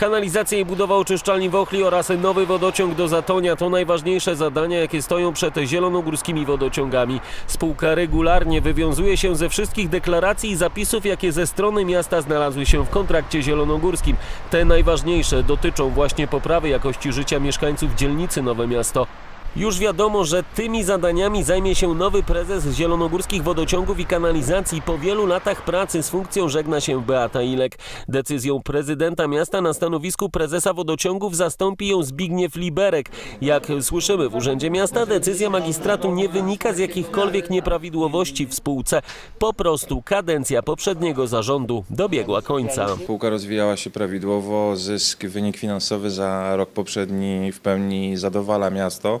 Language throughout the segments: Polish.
Kanalizacja i budowa oczyszczalni w Ochli oraz nowy wodociąg do Zatonia to najważniejsze zadania, jakie stoją przed zielonogórskimi wodociągami. Spółka regularnie wywiązuje się ze wszystkich deklaracji i zapisów, jakie ze strony miasta znalazły się w kontrakcie zielonogórskim. Te najważniejsze dotyczą właśnie poprawy jakości życia mieszkańców dzielnicy Nowe Miasto. Już wiadomo, że tymi zadaniami zajmie się nowy prezes Zielonogórskich Wodociągów i Kanalizacji. Po wielu latach pracy z funkcją żegna się Beata Ilek. Decyzją prezydenta miasta na stanowisku prezesa wodociągów zastąpi ją Zbigniew Liberek. Jak słyszymy w Urzędzie Miasta, decyzja magistratu nie wynika z jakichkolwiek nieprawidłowości w spółce. Po prostu kadencja poprzedniego zarządu dobiegła końca. Spółka rozwijała się prawidłowo, zysk, wynik finansowy za rok poprzedni w pełni zadowala miasto.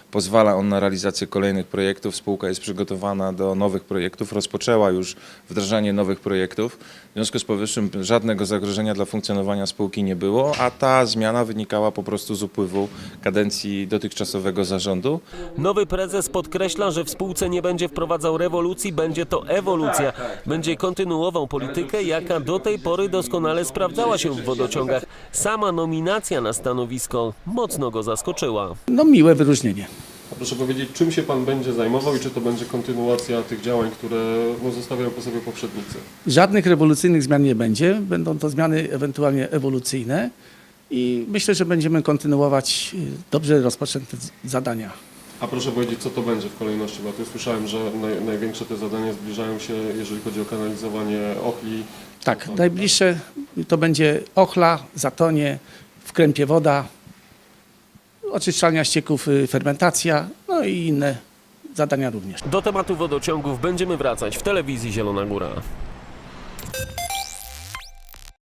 Pozwala on na realizację kolejnych projektów. Spółka jest przygotowana do nowych projektów, rozpoczęła już wdrażanie nowych projektów. W związku z powyższym żadnego zagrożenia dla funkcjonowania spółki nie było, a ta zmiana wynikała po prostu z upływu kadencji dotychczasowego zarządu. Nowy prezes podkreśla, że w spółce nie będzie wprowadzał rewolucji, będzie to ewolucja. Będzie kontynuował politykę, jaka do tej pory doskonale sprawdzała się w wodociągach. Sama nominacja na stanowisko mocno go zaskoczyła. No miłe wyróżnienie. A Proszę powiedzieć, czym się Pan będzie zajmował i czy to będzie kontynuacja tych działań, które no, zostawiają po sobie poprzednicy? Żadnych rewolucyjnych zmian nie będzie, będą to zmiany ewentualnie ewolucyjne i myślę, że będziemy kontynuować y, dobrze rozpoczęte zadania. A proszę powiedzieć, co to będzie w kolejności, bo tu słyszałem, że naj, największe te zadania zbliżają się, jeżeli chodzi o kanalizowanie Ochli. Tak, najbliższe to będzie Ochla, Zatonie, w Krępie woda, oczyszczalnia ścieków, y, fermentacja, no i inne zadania również. Do tematu wodociągów będziemy wracać w telewizji Zielona Góra.